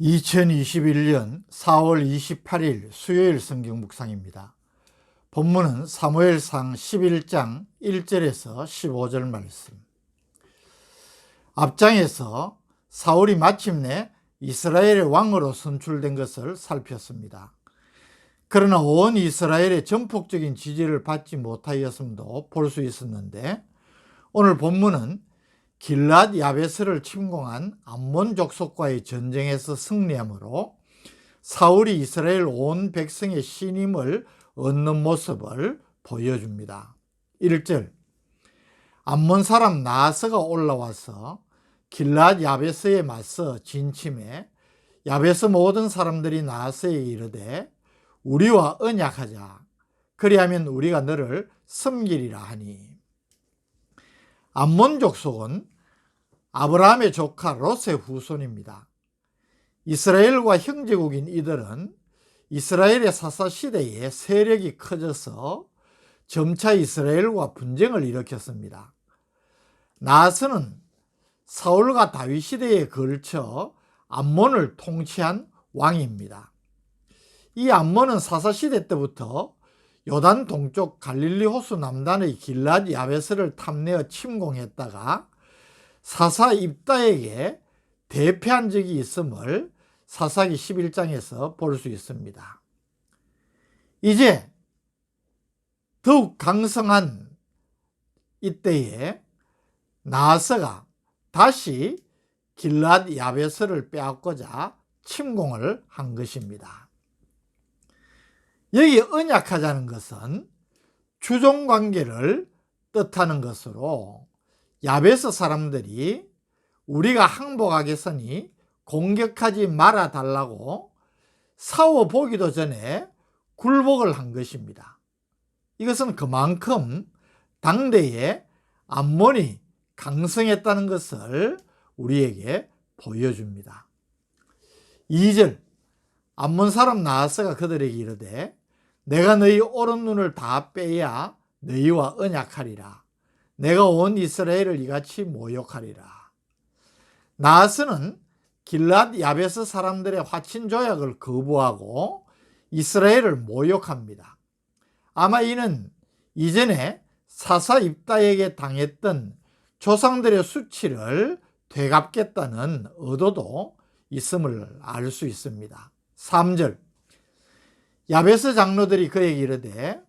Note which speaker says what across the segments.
Speaker 1: 2021년 4월 28일 수요일 성경 묵상입니다. 본문은 사무엘상 11장 1절에서 15절 말씀. 앞장에서 사울이 마침내 이스라엘의 왕으로 선출된 것을 살폈습니다. 그러나 온 이스라엘의 전폭적인 지지를 받지 못하였음도 볼 수 있었는데 오늘 본문은 길랏 야베스를 침공한 암몬 족속과의 전쟁에서 승리함으로 사울이 이스라엘 온 백성의 신임을 얻는 모습을 보여줍니다. 1절. 암몬 사람 나하스가 올라와서 길랏 야베스에 맞서 진침해 야베스 모든 사람들이 나하스에게 이르되 우리와 언약하자. 그리하면 우리가 너를 섬기리라 하니. 암몬 족속은 아브라함의 조카 롯의 후손입니다. 이스라엘과 형제국인 이들은 이스라엘의 사사 시대에 세력이 커져서 점차 이스라엘과 분쟁을 일으켰습니다. 나스는 사울과 다윗 시대에 걸쳐 암몬을 통치한 왕입니다. 이 암몬은 사사 시대 때부터 요단 동쪽 갈릴리 호수 남단의 길랏 야베스를 탐내어 침공했다가 사사 입다에게 대패한 적이 있음을 사사기 11장에서 볼 수 있습니다. 이제 더욱 강성한 이때에 나하스가 다시 길랏 야베스를 빼앗고자 침공을 한 것입니다. 여기 언약하자는 것은 주종 관계를 뜻하는 것으로 야베스 사람들이 우리가 항복하겠으니 공격하지 말아 달라고 싸워 보기도 전에 굴복을 한 것입니다. 이것은 그만큼 당대에 암몬이 강성했다는 것을 우리에게 보여줍니다. 2절 암몬 사람 나하스가 그들에게 이르되 내가 너희 오른 눈을 다 빼야 너희와 언약하리라. 내가 온 이스라엘을 이같이 모욕하리라. 나하스는 길랏 야베스 사람들의 화친 조약을 거부하고 이스라엘을 모욕합니다. 아마 이는 이전에 사사 입다에게 당했던 조상들의 수치를 되갚겠다는 의도도 있음을 알 수 있습니다. 3절 야베스 장로들이 그에게 이르되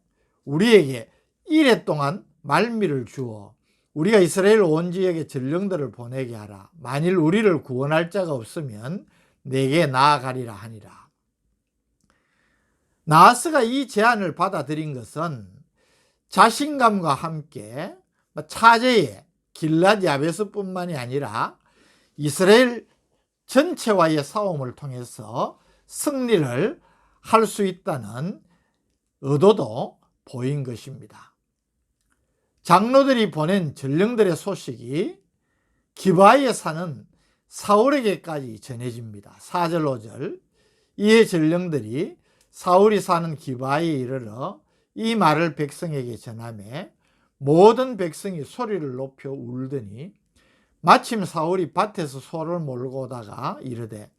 Speaker 1: 우리에게 이래 동안 말미를 주어 우리가 이스라엘 온 지역에 전령들을 보내게 하라. 만일 우리를 구원할 자가 없으면 내게 나아가리라 하니라. 나하스가 이 제안을 받아들인 것은 자신감과 함께 차제의 길랏 야베스뿐만이 아니라 이스라엘 전체와의 싸움을 통해서 승리를 할 수 있다는 의도도 보인 것입니다. 장로들이 보낸 전령들의 소식이 기바에 사는 사울에게까지 전해집니다. 4절 5절 이에 전령들이 사울이 사는 기바에 이르러 이 말을 백성에게 전하매 모든 백성이 소리를 높여 울더니 마침 사울이 밭에서 소를 몰고 오다가 이르되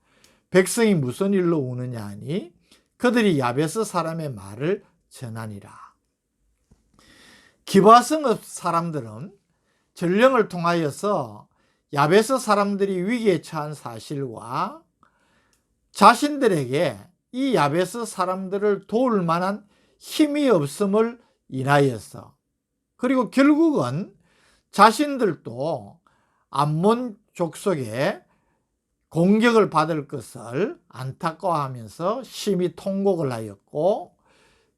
Speaker 1: 백성이 무슨 일로 우느냐 하니 그들이 야베스 사람의 말을 전하니라. 기바성읍 사람들은 전령을 통하여서 야베스 사람들이 위기에 처한 사실과 자신들에게 이 야베스 사람들을 도울 만한 힘이 없음을 인하여서. 그리고 결국은 자신들도 암몬 족속에 공격을 받을 것을 안타까워하면서 심히 통곡을 하였고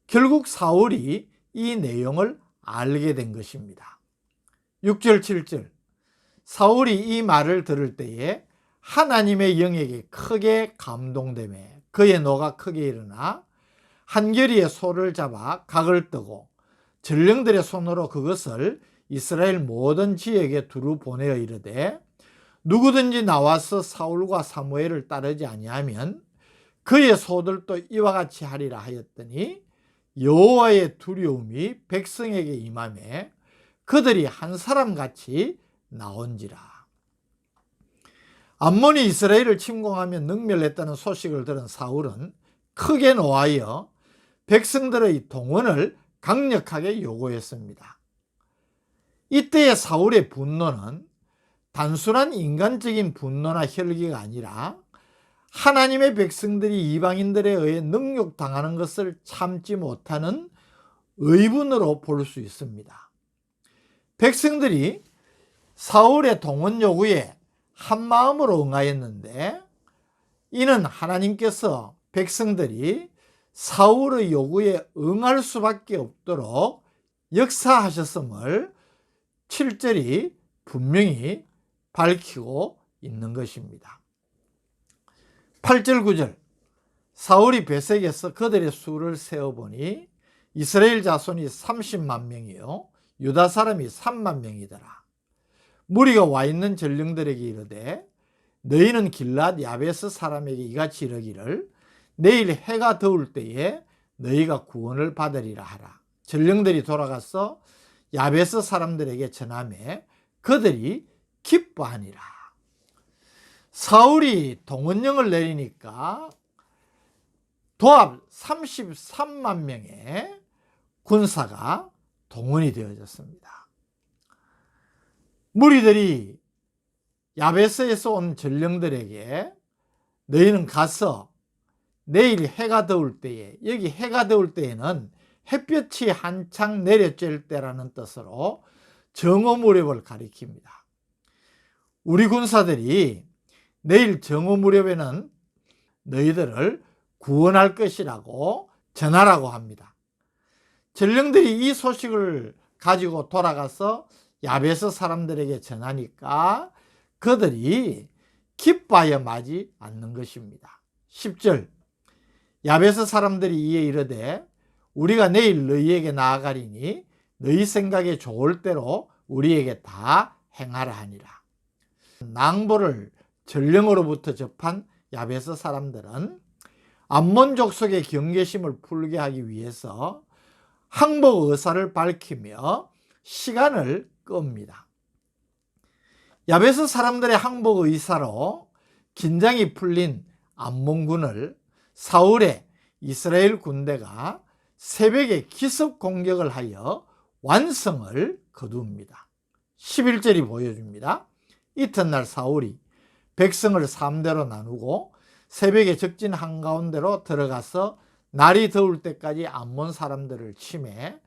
Speaker 1: 결국 사울이 이 내용을 알게 된 것입니다. 6절, 7절. 사울이 이 말을 들을 때에 하나님의 영에게 크게 감동되매 그의 노가 크게 일어나 한결이의 소를 잡아 각을 뜨고 전령들의 손으로 그것을 이스라엘 모든 지역에 두루 보내어 이르되 누구든지 나와서 사울과 사무엘을 따르지 아니하면 그의 소들도 이와 같이 하리라 하였더니 여호와의 두려움이 백성에게 임함에 그들이 한 사람 같이 나온지라. 암몬이 이스라엘을 침공하며 능멸했다는 소식을 들은 사울은 크게 노하여 백성들의 동원을 강력하게 요구했습니다. 이때의 사울의 분노는 단순한 인간적인 분노나 혈기가 아니라 하나님의 백성들이 이방인들에 의해 능욕당하는 것을 참지 못하는 의분으로 볼 수 있습니다. 백성들이 사울의 동원 요구에 한 마음으로 응하였는데 이는 하나님께서 백성들이 사울의 요구에 응할 수밖에 없도록 역사하셨음을 7절이 분명히 밝히고 있는 것입니다. 8절 9절 사울이 베색에서 그들의 수를 세어보니 이스라엘 자손이 30만 명이요 유다 사람이 3만 명이더라. 무리가 와 있는 전령들에게 이르되 너희는 길랏 야베스 사람에게 이같이 이르기를 내일 해가 더울 때에 너희가 구원을 받으리라 하라. 전령들이 돌아가서 야베스 사람들에게 전함에 그들이 기뻐하니라. 사울이 동원령을 내리니까 도합 33만 명의 군사가 동원이 되어졌습니다. 무리들이 야베스에서 온 전령들에게 너희는 가서 내일 해가 더울 때에 여기 해가 더울 때에는 햇볕이 한창 내려질 때라는 뜻으로 정오 무렵을 가리킵니다. 우리 군사들이 내일 정오 무렵에는 너희들을 구원할 것이라고 전하라고 합니다. 전령들이 이 소식을 가지고 돌아가서 야베스 사람들에게 전하니까 그들이 기뻐하여 마지 않는 것입니다. 10절 야베스 사람들이 이에 이르되 우리가 내일 너희에게 나아가리니 너희 생각에 좋을 대로 우리에게 다 행하라 하니라. 낭보를 전령으로부터 접한 야베스 사람들은 암몬 족속의 경계심을 풀게 하기 위해서 항복 의사를 밝히며 시간을 끕니다. 야베스 사람들의 항복 의사로 긴장이 풀린 암몬군을 사울의 이스라엘 군대가 새벽에 기습 공격을 하여 완성을 거두입니다. 11절이 보여줍니다. 이튿날 사울이 백성을 3대로 나누고 새벽에 적진 한가운데로 들어가서 날이 더울 때까지 암몬 사람들을 침해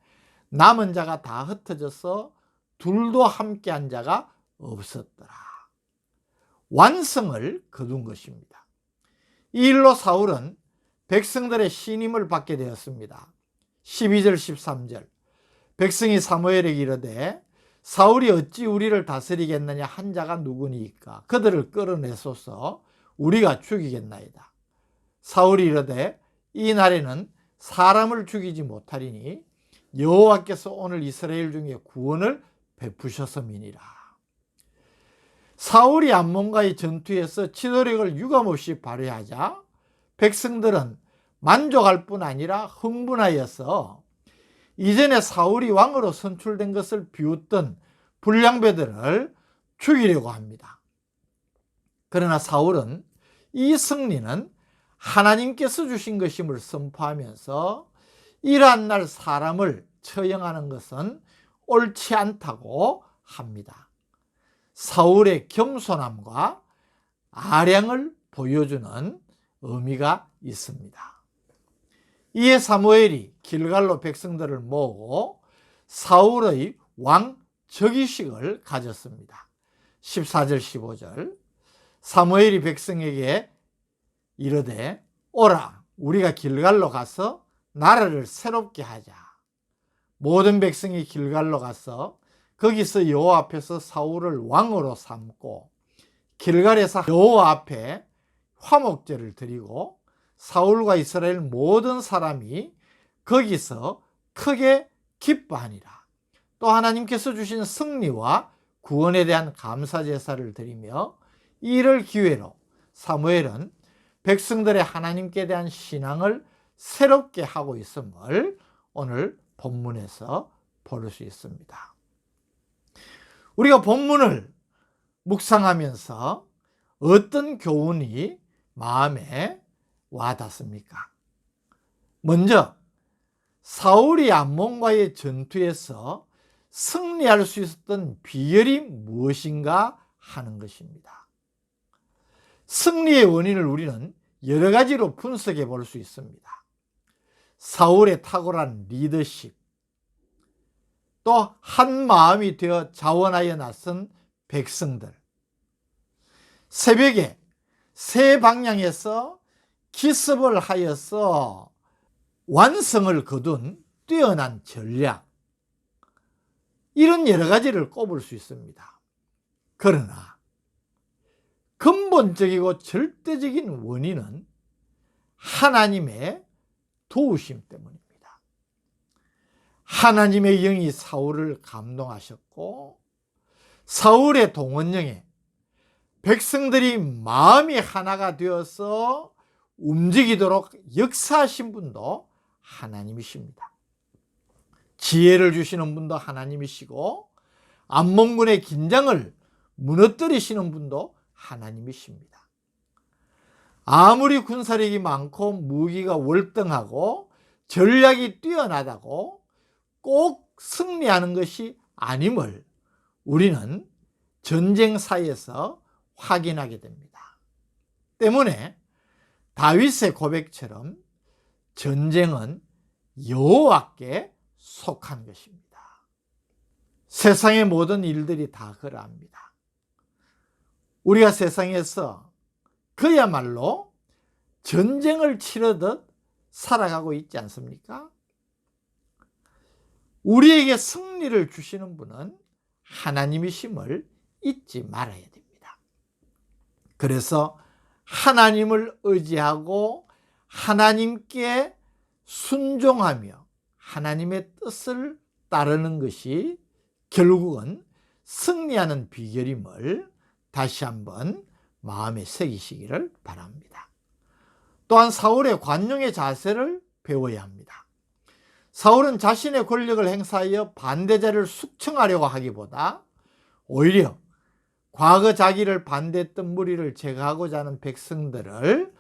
Speaker 1: 남은 자가 다 흩어져서 둘도 함께한 자가 없었더라. 완성을 거둔 것입니다. 이 일로 사울은 백성들의 신임을 받게 되었습니다. 12절 13절 백성이 사무엘에게 이르되 사울이 어찌 우리를 다스리겠느냐 한 자가 누구니까 그들을 끌어내소서 우리가 죽이겠나이다. 사울이 이르되 이 날에는 사람을 죽이지 못하리니 여호와께서 오늘 이스라엘 중에 구원을 베푸셨음이니라. 사울이 암몬과의 전투에서 치도력을 유감없이 발휘하자 백성들은 만족할 뿐 아니라 흥분하여서 이전에 사울이 왕으로 선출된 것을 비웃던 불량배들을 죽이려고 합니다. 그러나 사울은 이 승리는 하나님께서 주신 것임을 선포하면서 이러한 날 사람을 처형하는 것은 옳지 않다고 합니다. 사울의 겸손함과 아량을 보여주는 의미가 있습니다. 이에 사무엘이 길갈로 백성들을 모으고 사울의 왕 즉위식을 가졌습니다. 14절 15절 사무엘이 백성에게 이르되 오라 우리가 길갈로 가서 나라를 새롭게 하자. 모든 백성이 길갈로 가서 거기서 여호와 앞에서 사울을 왕으로 삼고 길갈에서 여호와 앞에 화목제를 드리고 사울과 이스라엘 모든 사람이 거기서 크게 기뻐하니라. 또 하나님께서 주신 승리와 구원에 대한 감사 제사를 드리며 이를 기회로 사무엘은 백성들의 하나님께 대한 신앙을 새롭게 하고 있음을 오늘 본문에서 볼 수 있습니다. 우리가 본문을 묵상하면서 어떤 교훈이 마음에 와닿습니까? 먼저 사울이 암몬과의 전투에서 승리할 수 있었던 비결이 무엇인가 하는 것입니다. 승리의 원인을 우리는 여러 가지로 분석해 볼 수 있습니다. 사울의 탁월한 리더십, 또 한 마음이 되어 자원하여 나선 백성들, 새벽에 세 방향에서 기습을 하여서 완성을 거둔 뛰어난 전략, 이런 여러 가지를 꼽을 수 있습니다. 그러나 근본적이고 절대적인 원인은 하나님의 도우심 때문입니다. 하나님의 영이 사울을 감동하셨고 사울의 동원령에 백성들이 마음이 하나가 되어서 움직이도록 역사하신 분도 하나님이십니다. 지혜를 주시는 분도 하나님이시고 암몽군의 긴장을 무너뜨리시는 분도 하나님이십니다. 아무리 군사력이 많고 무기가 월등하고 전략이 뛰어나다고 꼭 승리하는 것이 아님을 우리는 전쟁사에서 확인하게 됩니다. 때문에 다윗의 고백처럼 전쟁은 여호와께 속한 것입니다. 세상의 모든 일들이 다 그러합니다. 우리가 세상에서 그야말로 전쟁을 치르듯 살아가고 있지 않습니까? 우리에게 승리를 주시는 분은 하나님이심을 잊지 말아야 됩니다. 그래서 하나님을 의지하고 하나님께 순종하며 하나님의 뜻을 따르는 것이 결국은 승리하는 비결임을 다시 한번 마음에 새기시기를 바랍니다. 또한 사울의 관용의 자세를 배워야 합니다. 사울은 자신의 권력을 행사하여 반대자를 숙청하려고 하기보다 오히려 과거 자기를 반대했던 무리를 제거하고자 하는 백성들을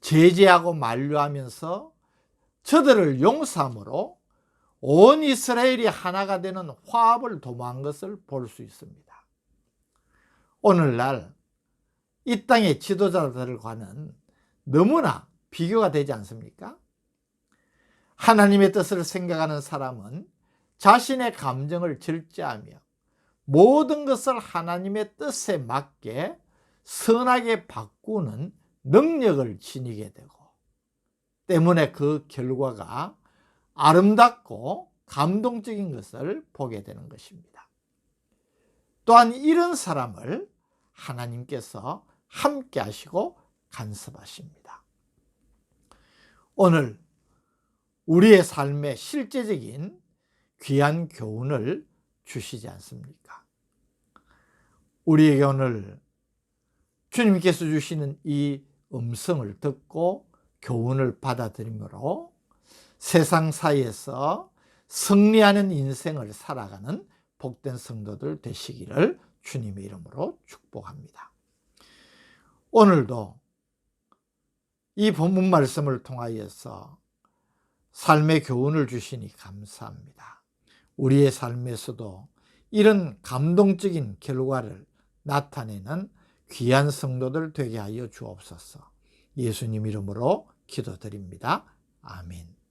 Speaker 1: 제재하고 만류하면서 저들을 용서함으로 온 이스라엘이 하나가 되는 화합을 도모한 것을 볼 수 있습니다. 오늘날 이 땅의 지도자들과는 너무나 비교가 되지 않습니까? 하나님의 뜻을 생각하는 사람은 자신의 감정을 절제하며 모든 것을 하나님의 뜻에 맞게 선하게 바꾸는 능력을 지니게 되고 때문에 그 결과가 아름답고 감동적인 것을 보게 되는 것입니다. 또한 이런 사람을 하나님께서 함께 하시고 간섭하십니다. 오늘 우리의 삶에 실제적인 귀한 교훈을 주시지 않습니까? 우리에게 오늘 주님께서 주시는 이 음성을 듣고 교훈을 받아들이므로 세상 사이에서 승리하는 인생을 살아가는 복된 성도들 되시기를 주님의 이름으로 축복합니다. 오늘도 이 본문 말씀을 통하여서 삶의 교훈을 주시니 감사합니다. 우리의 삶에서도 이런 감동적인 결과를 나타내는 귀한 성도들 되게 하여 주옵소서. 예수님 이름으로 기도드립니다. 아멘.